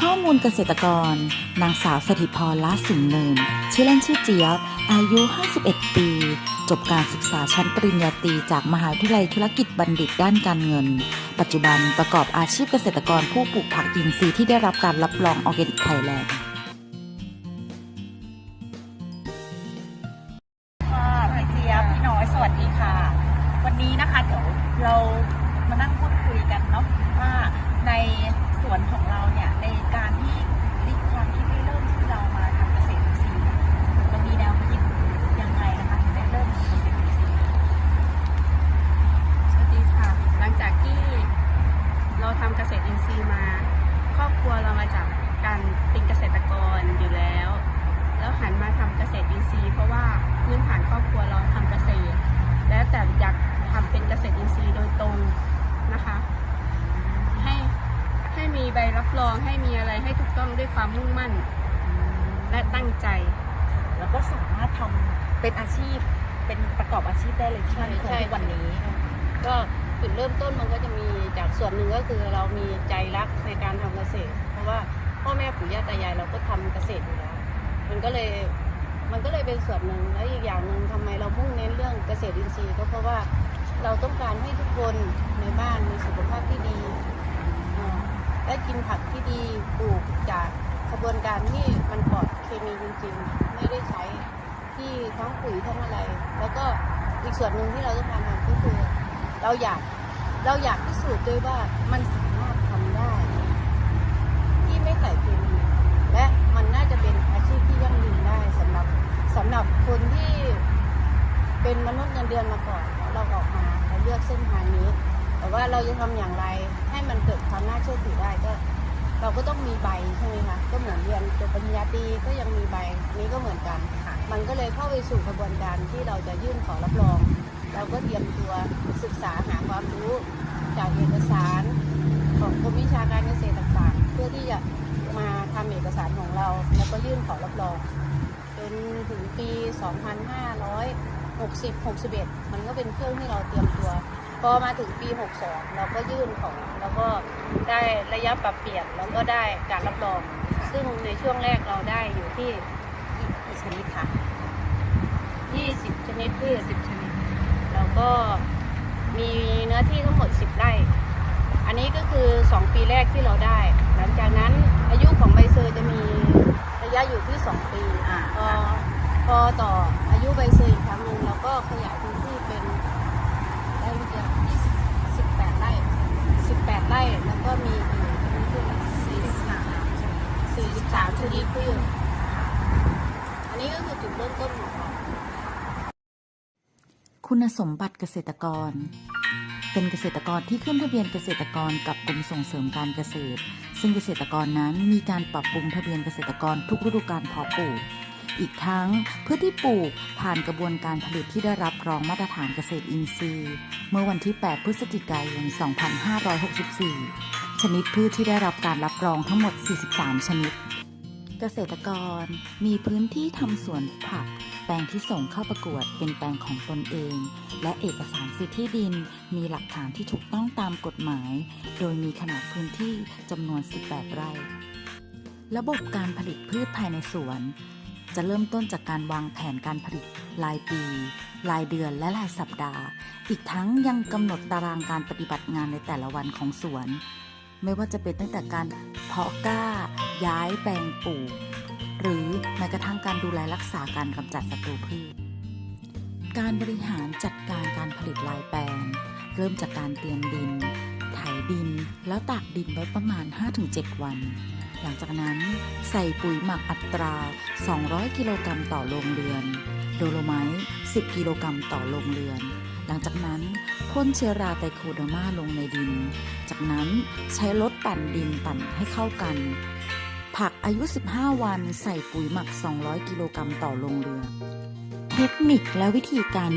ข้อมูลเกษตรกร นางสาวสถิพรละสิงห์เนินชื่อเล่นชื่อเจี๊ยบ อายุ 51 ปี จบการศึกษาชั้นปริญญาตรีจากมหาวิทยาลัยธุรกิจบัณฑิตด้านการเงิน ปัจจุบันประกอบอาชีพเกษตรกรผู้ปลูกผักอินทรีย์ที่ได้รับการรับรองออร์แกนิกไทยแลนด์ค่ะพี่เจี๊ยบพี่น้อยสวัสดีค่ะ วันนี้นะคะเดี๋ยวเรามานั่งพูดคุยกันเนาะว่าใน วนของเราเนี่ยในการที่ริความคิดที่เริ่มที่เรามาทำเกษตรอินทรีย์เนี่ยเรามีแนวคิดยังไงนะคะถึงได้เริ่มทำเกษตรอินทรีย์สวัสดีค่ะ หลังจากที่เราทำเกษตรอินทรีย์มา ครอบครัวเรามาจากการเป็นเกษตรกรอยู่แล้ว แล้วหันมาทำเกษตรอินทรีย์เพราะว่าพื้นฐานครอบครัวเราทำเกษตร แล้วแต่อยากทำเป็นเกษตรอินทรีย์โดยตรงนะคะ มีใบรับรองให้มีอะไรให้ถูกต้องด้วยความมุ่งมั่นและตั้งใจ แล้วก็สามารถทำเป็นอาชีพ เป็นประกอบอาชีพได้เลยใช่ไหมใช่ ทุกวันนี้ ก็จุดเริ่มต้นมันก็จะมีจากส่วนหนึ่งก็คือเรามีใจรักในการทำเกษตร เพราะว่าพ่อแม่ปู่ย่าตายายเราก็ทำเกษตรอยู่แล้ว มันก็เลยมันก็เลยเป็นส่วนหนึ่งแล้วอีกอย่างหนึ่งทำไมเรามุ่งเน้นเรื่องเกษตรอินทรีย์ก็เพราะว่าเราต้องการให้ทุกคนในบ้านมีสุขภาพที่ดีอ่า และกินผักที่ดีปลูกจากกระบวนการที่มันปลอดเคมีจริงๆ ไม่ได้ใช้ที่ทั้งปุ๋ยทั้งอะไร แล้วก็อีกส่วนหนึ่งที่เราต้องการทำก็คือ เราอยากเราอยากพิสูจน์ด้วยว่ามันสามารถทำได้ ที่ไม่ใส่เคมีและมันน่าจะเป็นอาชีพที่ยั่งยืนได้สำหรับสำหรับคนที่เป็นมนุษย์เงินเดือนมาก่อนแล้วเราออกมาเราเลือกเส้นทางนี้ แต่ว่าเราจะทำอย่างไรให้มันเกิดความน่าเชื่อถือได้ก็ เราก็ต้องมีใบใช่ไหมคะก็เหมือนเรียนจบปริญญาตรีก็ยังมีใบนี้ก็เหมือนกันค่ะมันก็เลยเข้าไปสู่กระบวนการที่เราจะยื่นขอรับรอง เราก็เตรียมตัวศึกษาหาความรู้จากเอกสารของกรมวิชาการเกษตรต่างๆ เพื่อที่จะมาทำเอกสารของเรา แล้วก็ยื่นขอรับรองจนถึงปี 2560 61 มันก็เป็นเครื่องที่เราเตรียมตัว พอมาถึงปี 62 เราก็ยื่นของแล้วก็ได้ระยะปรับเปลี่ยนแล้วก็ได้การรับรอง ซึ่งในช่วงแรกเราได้อยู่ที่กี่ชนิดค่ะ 20 ชนิดพืช10 ชนิด แล้วก็มีเนื้อที่ทั้งหมด 10 ไร่ อันนี้ก็คือ 2 ปีแรกที่เราได้ หลังจากนั้นอายุของใบเซอร์จะมีระยะอยู่ที่ 2 ปีอ่าพอพอต่ออายุใบเซอร์อีกครั้งหนึ่งเราก็ขยายพื้นที่เป็นได้เรียก18 ไร่ 18 ไร่ แล้วก็มีอีกชนิดพืช43ชนิดพืชอันนี้ก็คือจุดเริ่มต้นของเรา คุณสมบัติเกษตรกร เป็นเกษตรกรที่ขึ้นทะเบียนเกษตรกรกับกรมส่งเสริมการเกษตร ซึ่งเกษตรกรนั้นมีการปรับปรุงทะเบียนเกษตรกรทุกฤดูกาลเพาะปลูก อีกทั้งเพื่อที่ปลูกผ่านกระบวนการผลิตที่ได้รับรองมาตรฐานเกษตรอินทรีย์ เมื่อวันที่ 8 พฤศจิกายน 2564 ชนิดพืชที่ได้รับการรับรองทั้งหมด 43 ชนิด เกษตรกรมีพื้นที่ทำสวนผัก แปลงที่ส่งเข้าประกวดเป็นแปลงของตนเอง และเอกสารสิทธิดิน มีหลักฐานที่ถูกต้องตามกฎหมาย โดยมีขนาดพื้นที่จำนวน 18 ไร่ ระบบการผลิตพืชภายในสวน จะเริ่มต้นจากการวางแผนการผลิตรายปี รายเดือนและรายสัปดาห์ อีกทั้งยังกำหนดตารางการปฏิบัติงานในแต่ละวันของสวน ไม่ว่าจะเป็นตั้งแต่การเพาะกล้า ย้ายแปลงปลูก หรือแม้กระทั่งการดูแลรักษาการกำจัดศัตรูพืช การบริหารจัดการการผลิตรายแปลง เริ่มจากการเตรียมดิน ไถดิน แล้วตากดินไว้ประมาณ 5-7 วัน หลังจากนั้นใส่ปุ๋ยหมักอัตรา 200 กิโลกรัมต่อโรงเรือน โดโลไมต์10 กิโลกรัมต่อโรงเรือน หลังจากนั้นพ่นเชื้อราไตโคเดอร์มาลงในดิน จากนั้นใช้รถปั่นดินปั่นให้เข้ากัน ผักอายุ 15 วันใส่ปุ๋ยหมัก 200 กิโลกรัมต่อโรงเรือ เทคนิคและวิธีการ